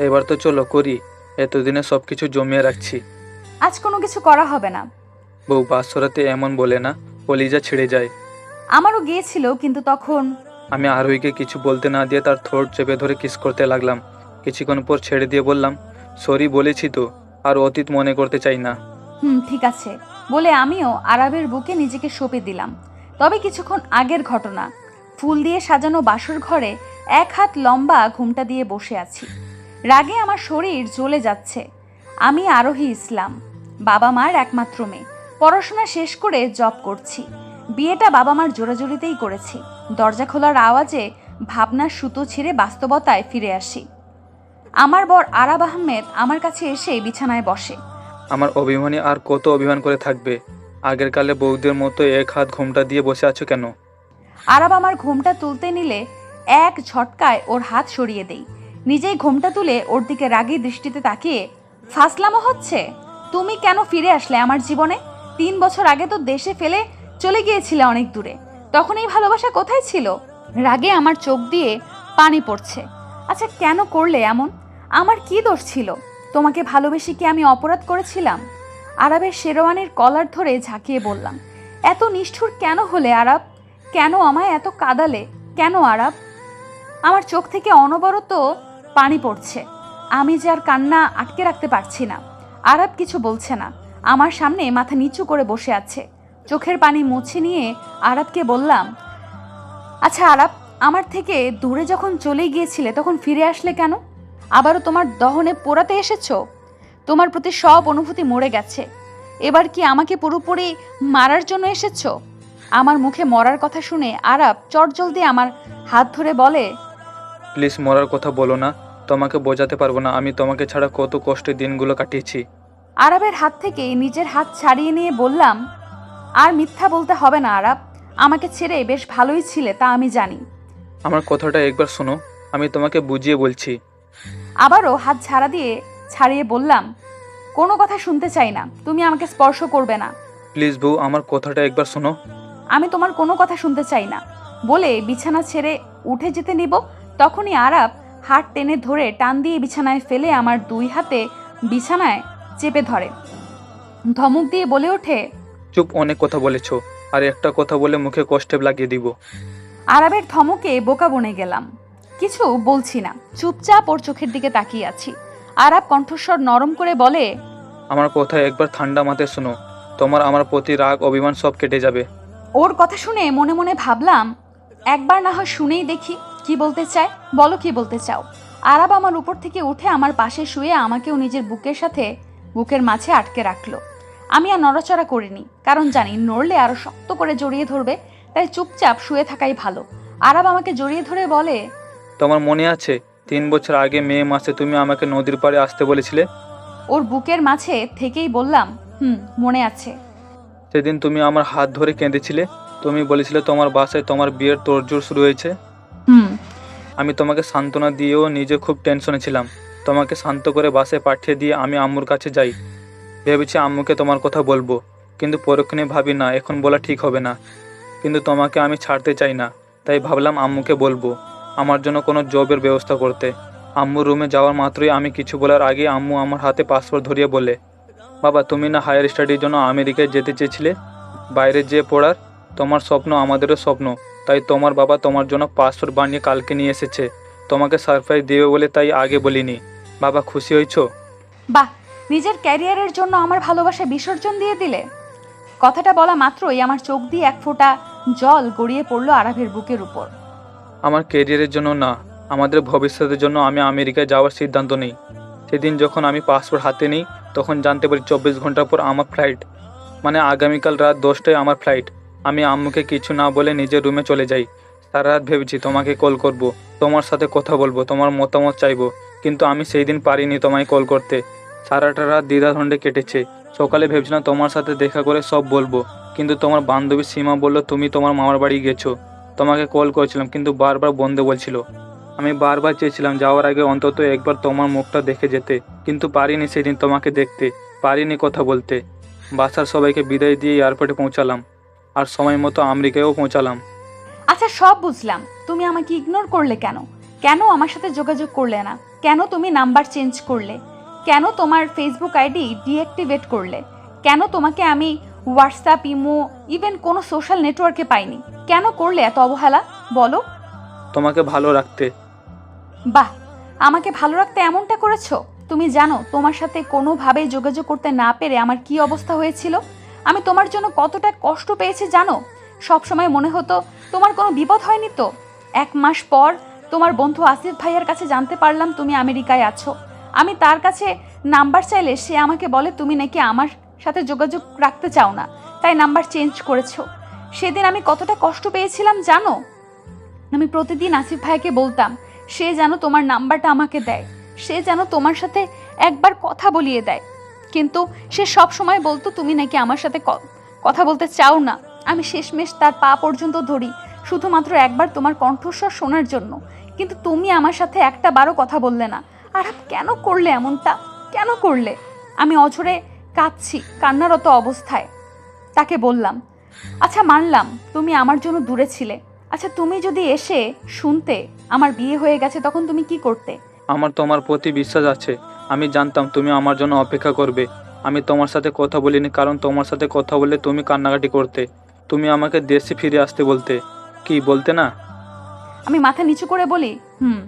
এবার তো চলো করি এতদিনে সব কিছু জমিয়ে রাখছি। আজ কোনো কিছু করা হবে না। বউ বাসরাতে এমন বলে না কলিজা ছিঁড়ে যায়। আমারও গিয়েছিল কিন্তু তখন আমি আরোহীকে কিছু বলতে না দিয়ে তার থ্রোট চেপে ধরে কিস করতে লাগলাম। কিছুক্ষণ পর ছেড়ে দিয়ে বললাম সরি বলেছি তো আর অতীত মনে করতে চাই না। হুম ঠিক আছে। বলে আমিও আরবের বুকে নিজেকে সঁপে দিলাম। তবে কিছুক্ষণ আগের ঘটনা। ফুল দিয়ে সাজানো বাসর ঘরে এক হাত লম্বা ঘুমটা দিয়ে বসে আছি। রাগে আমার শরীর জ্বলে যাচ্ছে। আমি আরোহী ইসলাম বাবা মার একমাত্র মেয়ে। পড়াশোনা শেষ করে জব করছি। বিয়েটা বাবা মার জোরাজোরিতেই করেছি। দরজা খোলার আওয়াজে ভাবনার সুতো ছিঁড়ে বাস্তবতায় ফিরে আসি। আমার বর আরাব আহমেদ আমার কাছে এসে বিছানায় বসে। আমার অভিমানী আর কত অভিমান করে থাকবে? আগের কালে বৌদের মতো এক হাত ঘুমটা দিয়ে বসে আছো কেন? আরাব আমার ঘোমটা তুলতে নিলে এক ঝটকায় ওর হাত সরিয়ে দেই। নিজেই ঘোমটা তুলে ওর দিকে রাগী দৃষ্টিতে তাকিয়ে, ফাসলামো হচ্ছে? তুমি কেন ফিরে আসলে আমার জীবনে? তিন বছর আগে তো দেশে ফেলে চলে গিয়েছিলে অনেক দূরে। তখন এই ভালোবাসা কোথায় ছিল? রাগে আমার চোখ দিয়ে পানি পড়ছে। আচ্ছা কেন করলে এমন? আমার কি দোষ ছিল? তোমাকে ভালোবেসে কি আমি অপরাধ করেছিলাম? আরবের শেরওয়ানির কলার ধরে ঝাঁকিয়ে বললাম, এত নিষ্ঠুর কেন হলে আরব? কেন আমায় এত কাদালে? কেন আরাব? আমার চোখ থেকে অনবরত পানি পড়ছে। আমি যার কান্না আটকে রাখতে পারছি না। আরাব কিছু বলছে না। আমার সামনে মাথা নিচু করে বসে আছে। চোখের পানি মুছে নিয়ে আরাবকে বললাম আচ্ছা আরাব, আমার থেকে দূরে যখন চলে গিয়েছিলে তখন ফিরে আসলে কেন? আবারও তোমার দহনে পোড়াতে এসেছ? তোমার প্রতি সব অনুভূতি মরে গেছে। এবার কি আমাকে পুরোপুরি মারার জন্য এসেছ? আমার মুখে মরার কথা শুনে আরাব চটজলদি আমার হাত ধরে বলে, প্লিজ মরার কথা বলো না। তোমাকে বোঝাতে পারব না আমি তোমাকে ছাড়া কত কষ্টে দিনগুলো কাটিয়েছি। আরবের হাত থেকে নিজের হাত ছাড়িয়ে নিয়ে বললাম আর মিথ্যা বলতে হবে না আরাব আমাকে ছেড়ে বেশ ভালোই ছিলে তা আমি জানি। আমার কথাটা একবার শোনো আমি তোমাকে বুঝিয়ে বলছি। আবারও হাত ছাড়া দিয়ে ছাড়িয়ে বললাম কোনো কথা শুনতে চাই না তুমি আমাকে স্পর্শ করবে না। প্লিজ বউ আমার কথাটা একবার শোনো। আমি তোমার কোনো কথা শুনতে চাই না। বলে বিছানা ছেড়ে উঠে যেতে নিব তখনই আরাব হাত টেনে ধরে টান দিয়ে বিছানায় ফেলে আমার দুই হাতে বিছানায় চেপে ধরে। ধমক দিয়ে বলে ওঠে চুপ অনেক কথা বলেছ আর একটা কথা বলে মুখে কষ্টে লাগিয়ে দিব। আরবের ধমকে বোকা বনে গেলাম। কিছু বলছি না চুপচাপ ওর চোখের দিকে তাকিয়ে আছি। আরাব কণ্ঠস্বর নরম করে বলে আমার কথা একবার ঠান্ডা মাথায় শোনো তোমার আমার প্রতি রাগ অভিমান সব কেটে যাবে। ওর কথা শুনে মনে মনে ভাবলাম একবার না হয় শুনেই দেখি কি বলতে চায়? বলো কি বলতে চাও? আরাব আমার উপর থেকে উঠে আমার পাশে শুয়ে আমাকেও নিজের বুকের সাথে বুকের মাঝে আটকে রাখল। আমি আর নড়াচড়া করিনি কারণ জানি নড়লে আরও শক্ত করে জড়িয়ে ধরবে তাই চুপচাপ শুয়ে থাকাই ভালো। আরাব আমাকে জড়িয়ে ধরে বলে তোমার মনে আছে তিন বছর আগে মে মাসে তুমি আমাকে নদীর পাড়ে আসতে বলেছিলে? ওর বুকের মাঝে থেকেই বললাম হুম মনে আছে। সেদিন তুমি আমার হাত ধরে কেঁদেছিলে। তুমি বলেছিলে তোমার বাসায় তোমার বিয়ের তোড়জোড় শুরু হয়েছে। আমি তোমাকে সান্ত্বনা দিয়েও নিজে খুব টেনশনে ছিলাম। তোমাকে শান্ত করে বাসে পাঠিয়ে দিয়ে আমি আম্মুর কাছে যাই। ভেবেছি আম্মুকে তোমার কথা বলব, কিন্তু পরক্ষণে ভাবি, না, এখন বলা ঠিক হবে না। কিন্তু তোমাকে আমি ছাড়তে চাই না, তাই ভাবলাম আম্মুকে বলব, আমার জন্য কোনো জবের ব্যবস্থা করতে। আম্মুর রুমে যাওয়ার মাত্রই আমি কিছু বলার আগে আম্মু আমার হাতে পাসপোর্ট ধরিয়ে বলে, বাবা, তুমি না হায়ার স্টাডির জন্য আমেরিকায় যেতে চেয়েছিলে? বাইরে যেয়ে পড়ার? তোমার স্বপ্ন আমাদেরও স্বপ্ন। তাই তোমার বাবা তোমার জন্য পাসপোর্ট বানিয়ে কালকে নিয়ে এসেছে। তোমাকে সারপ্রাইজ দেবে বলে তাই আগে বলিনি। বাবা খুশি হয়েছো? বাহ নিজের ক্যারিয়ারের জন্য আমার ভালোবাসা বিসর্জন দিয়ে দিলে। কথাটা বলা মাত্রই আমার চোখ দিয়ে এক ফোঁটা জল গড়িয়ে পড়ল আরাভের বুকের উপর। আমার কেরিয়ারের জন্য না আমাদের ভবিষ্যতের জন্য আমি আমেরিকায় যাওয়ার সিদ্ধান্ত নিই। সেদিন যখন আমি পাসপোর্ট হাতে নিই তখন জানতে পারি চব্বিশ ঘণ্টা পর আমার ফ্লাইট মানে আগামীকাল রাত দশটায় আমার ফ্লাইট আমি আম্মুকে কিছু না বলে নিজের রুমে চলে যাই। সারা রাত ভেবেছি তোমাকে কল করব। তোমার সাথে কথা বলব, তোমার মতামত চাইব। কিন্তু আমি সেই দিন পারিনি তোমায় কল করতে। সারাটা রাত দ্বিধাদ্বন্দ্বে কেটেছে। সকালে ভেবেছিলাম তোমার সাথে দেখা করে সব বলব। কিন্তু তোমার বান্ধবী সীমা বলল, তুমি তোমার মামার বাড়ি গেছো। তোমাকে কল করেছিলাম, কিন্তু বারবার বন্ধ বলছিল। আমি বারবার চেয়েছিলাম যাওয়ার আগে অন্তত একবার তোমার মুখটা দেখে যেতে। কিন্তু পারিনি সেদিন তোমাকে দেখতে, পারিনি কথা বলতে। বাসার সবাইকে বিদায় দিয়ে এয়ারপোর্টে পৌঁছালাম। আর সময় মতো আমেরিকায়ও পৌঁছালাম। আচ্ছা সব বুঝলাম। তুমি আমাকে ইগনোর করলে কেন? কেন আমার সাথে যোগাযোগ করলে না? কেন তুমি নাম্বার চেঞ্জ করলে? কেন তোমার ফেসবুক আইডি ডিঅ্যাক্টিভেট করলে? কেন তোমাকে আমি হোয়াটসঅ্যাপ ইমো ইভেন কোনো সোশ্যাল নেটওয়ার্কে পাইনি? কেন করলে এত অবহেলা? বলো। তোমাকে ভালো রাখতে। বাহ! আমাকে ভালো রাখতে এমনটা করেছ? তুমি জানো তোমার সাথে কোনোভাবেই যোগাযোগ করতে না পেরে আমার কি অবস্থা হয়েছিল? আমি তোমার জন্য কতটা কষ্ট পেয়েছি জানো? সব সময় মনে হতো তোমার কোনো বিপদ হয়নি তো? এক মাস পর তোমার বন্ধু আসিফ ভাইয়ার কাছে জানতে পারলাম তুমি আমেরিকায় আছো। আমি তার কাছে নাম্বার চাইলে সে আমাকে বলে, তুমি নাকি আমার সাথে যোগাযোগ রাখতে চাও না। তাই নাম্বার চেঞ্জ করেছ। সেদিন আমি কতটা কষ্ট পেয়েছিলাম জানো? আমি প্রতিদিন আসিফ ভাইকে বলতাম, সে যেন তোমার নাম্বারটা আমাকে দেয়। সে যেন তোমার সাথে একবার কথা বলিয়ে দেয়। কিন্তু সে সব সময় বলতো, তুমি নাকি আমার সাথে কথা বলতে চাও না? আমি শেষমেশ তার পা পর্যন্ত ধরি, শুধুমাত্র একবার তোমার কণ্ঠস্বর শোনার জন্য। কিন্তু তুমি আমার সাথে একটা বারও কথা বললে না। আর কেন করলে এমনটা? কেন করলে? আমি অঝরে কাঁদছি কান্নারত অবস্থায়। তাকে বললাম আচ্ছা মানলাম, তুমি আমার জন্য দূরে ছিলে। আচ্ছা তুমি যদি এসে শুনতে, আমার বিয়ে হয়ে গেছে, তখন তুমি কি করতে? আমার তোমার প্রতি বিশ্বাস আছে। আমি জানতাম তুমি আমার জন্য অপেক্ষা করবে। আমি তোমার সাথে কথা বলিনি কারণ তোমার সাথে কথা বললে তুমি কান্নাকাটি করতে। তুমি আমাকে দেশে ফিরে আসতে বলতে। কি বলতে না? আমি মাথা নিচু করে বলি হুম।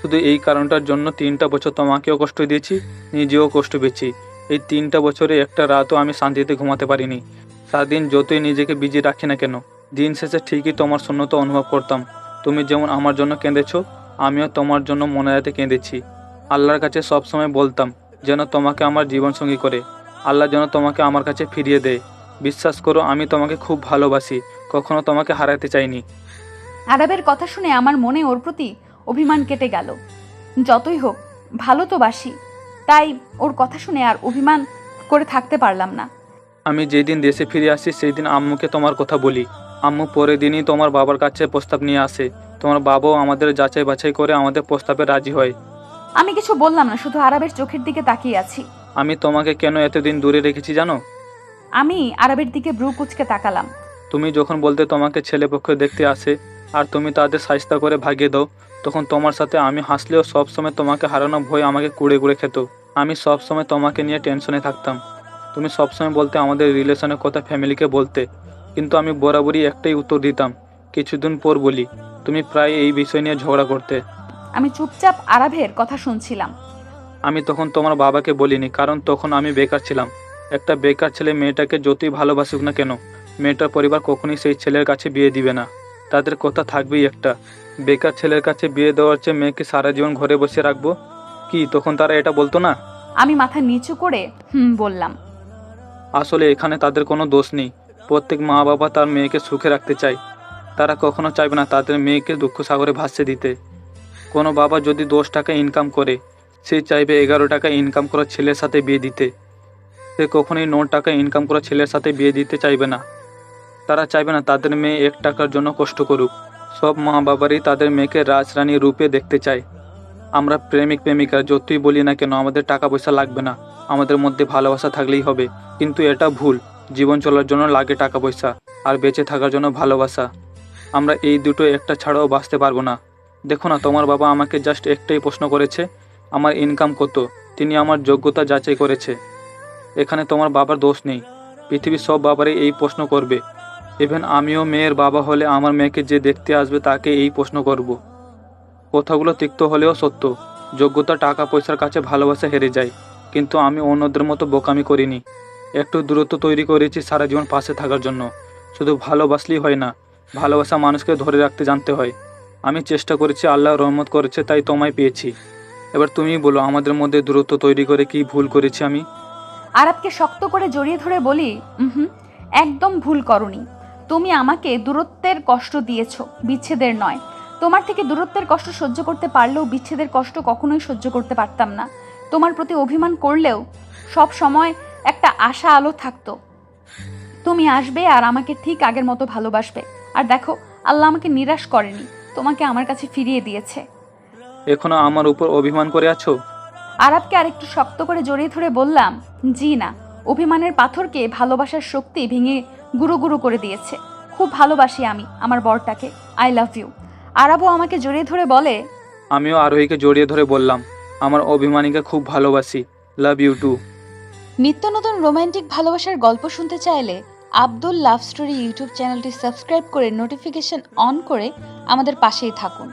শুধু এই কারণটার জন্য তিনটা বছর তোমাকেও কষ্ট দিয়েছি নিজেও কষ্ট পেয়েছি। এই তিনটা বছরে একটা রাতও আমি শান্তিতে ঘুমাতে পারিনি। সারাদিন যতই নিজেকে বিজি রাখি না কেন দিন শেষে ঠিকই তোমার শূন্যতা অনুভব করতাম। তুমি যেমন আমার জন্য কেঁদেছো আমিও তোমার জন্য মনে রাতে কেঁদেছি। আল্লাহর কাছে সবসময় বলতাম যেন তোমাকে আমার জীবনসঙ্গী করে। আল্লাহ যেন তোমাকে আমার কাছে ফিরিয়ে দেয়। বিশ্বাস করো আমি তোমাকে খুব ভালোবাসি কখনো তোমাকে হারাতে চাইনি। আরবের কথা শুনে আমার মনে ওর প্রতি অভিমান কেটে গেল। যতই হোক ভালো তো বাসি তাই ওর কথা শুনে আর অভিমান করে থাকতে পারলাম না। আমি যেদিন দেশে ফিরে আসি সেই দিন আম্মুকে তোমার কথা বলি। আম্মু পরের দিনই তোমার বাবার কাছে প্রস্তাব নিয়ে আসে। তোমার বাবাও আমাদের যাচাই বাছাই করে আমাদের প্রস্তাবে রাজি হয়। আমি কিছু বললাম না শুধু আরবের চোখের দিকে তাকিয়ে আছি। আমি তোমাকে কেন এতদিন দূরে রেখেছি জানো? আমি আরবের দিকে ব্রু কুচকে তাকালাম। তুমি যখন বলতে তোমাকে ছেলেপক্ষ দেখতে আসে আর তুমি তাদের সাহিস্তা করে ভাগিয়ে দাও তখন তোমার সাথে আমি হাসলেও সবসময় তোমাকে হারানো ভয় আমাকে কুড়ে কুড়ে খেত। আমি সবসময় তোমাকে নিয়ে টেনশনে থাকতাম। তুমি সবসময় বলতে আমাদের রিলেশনের কথা ফ্যামিলিকে বলতে কিন্তু আমি বরাবরই একটাই উত্তর দিতাম কিছুদিন পর বলি তুমি প্রায় এই বিষয় নিয়ে ঝগড়া করতে। আমি চুপচাপ আরবের কথা শুনছিলাম। আমি তখন তোমার বাবাকে বলিনি কারণ তখন আমি বেকার ছিলাম। একটা বেকার ছেলে মেয়েটাকে যতই ভালোবাসুক না কেন মেয়েটার পরিবার কখনোই সেই ছেলের কাছে বিয়ে দিবে না। তাদের কথা থাকবেই একটা। বেকার ছেলের কাছে বিয়ে দেওয়ার চেয়ে মেয়েকে সারা জীবন ঘরে বসে রাখব? কি তখন তারা এটা বলতো না? আমি মাথা নিচু করে হুম বললাম। আসলে এখানে তাদের কোনো দোষ নেই। প্রত্যেক মা বাবা তার মেয়েকে সুখে রাখতে চায়। তারা কখনো চাইবে না তাদের মেয়েকে দুঃখ সাগরে ভাসছে দিতে। কোনো বাবা যদি দশ টাকা ইনকাম করে, সে চাইবে এগারো টাকা ইনকাম করা ছেলের সাথে বিয়ে দিতে। সে কখনোই ন টাকা ইনকাম করা ছেলের সাথে বিয়ে দিতে চাইবে না। তারা চাইবে না তাদের মেয়ে এক টাকার জন্য কষ্ট করুক। সব মা বাবারই তাদের মেয়েকে রাজরানী রূপে দেখতে চায়। আমরা প্রেমিক প্রেমিকা, যতই বলি না কেন, আমাদের টাকা পয়সা লাগবে না। আমাদের মধ্যে ভালোবাসা থাকলেই হবে। কিন্তু এটা ভুল। জীবন চলার জন্য লাগে টাকা পয়সা আর বেঁচে থাকার জন্য ভালোবাসা। আমরা এই দুটো একটা ছাড়াও বাঁচতে পারব না। দেখো না, তোমার বাবা আমাকে জাস্ট একটাই প্রশ্ন করেছে, আমার ইনকাম কত? তিনি আমার যোগ্যতা যাচাই করেছে। এখানে তোমার বাবার দোষ নেই। পৃথিবীর সব বাবারই এই প্রশ্ন করবে। ইভেন আমিও মেয়ের বাবা হলে আমার মেয়েকে যে দেখতে আসবে তাকে এই প্রশ্ন করব। কথাগুলো তিক্ত হলেও সত্য। যোগ্যতা, টাকা, পয়সার কাছে ভালোবাসা হেরে যায়। কিন্তু আমি অন্যদের মতো বোকামি করিনি। একটু দূরত্ব তৈরি করেছি সারা জীবন পাশে থাকার জন্য। শুধু ভালোবাসলেই হয় না, ভালোবাসা মানুষকে ধরে রাখতে জানতে হয়। আমি চেষ্টা করেছি, আল্লাহ রহমত করেছে, তাই তোমায় পেয়েছি। এবার তুমি বলো, আমাদের মধ্যে দূরত্ব তৈরি করে কি ভুল করেছি আমি? আরবকে শক্ত করে জড়িয়ে ধরে বলি হুম একদম ভুল করনি। তুমি আমাকে দূরত্বের কষ্ট দিয়েছ, বিচ্ছেদের নয়। তোমার থেকে দূরত্বের কষ্ট সহ্য করতে পারলেও বিচ্ছেদের কষ্ট কখনোই সহ্য করতে পারতাম না। তোমার প্রতি অভিমান করলেও সব সময় একটা আশা আলো থাকতো। তুমি আসবে আর আমাকে ঠিক আগের মতো ভালোবাসবে। আর দেখো, আল্লাহ আমাকে নিরাশ করেনি। তোমাকে আমার কাছে ফিরিয়ে দিয়েছে। এখনও আমার উপর অভিমান করে আছো? আরবকে আরেকটু শক্ত করে জড়িয়ে ধরে বললাম জি না অভিমানের পাথরকে ভালোবাসার শক্তি ভেঙে গুঁড়ো গুঁড়ো করে দিয়েছে। খুব ভালোবাসি আমি আমার বরটাকে। I love you. আরাবও আমাকে জড়িয়ে ধরে বলে আমিও আরোহীকে জড়িয়ে ধরে বললাম আমার অভিমানীকে খুব ভালোবাসি লাভ ইউ টু। নিত্য নতুন রোমান্টিক ভালোবাসার গল্প শুনতে চাইলে আব্দুল লাভ স্টোরি ইউটিউব চ্যানেলটি সাবস্ক্রাইব করে নোটিফিকেশন অন করে আমাদের পাশেই থাকুন।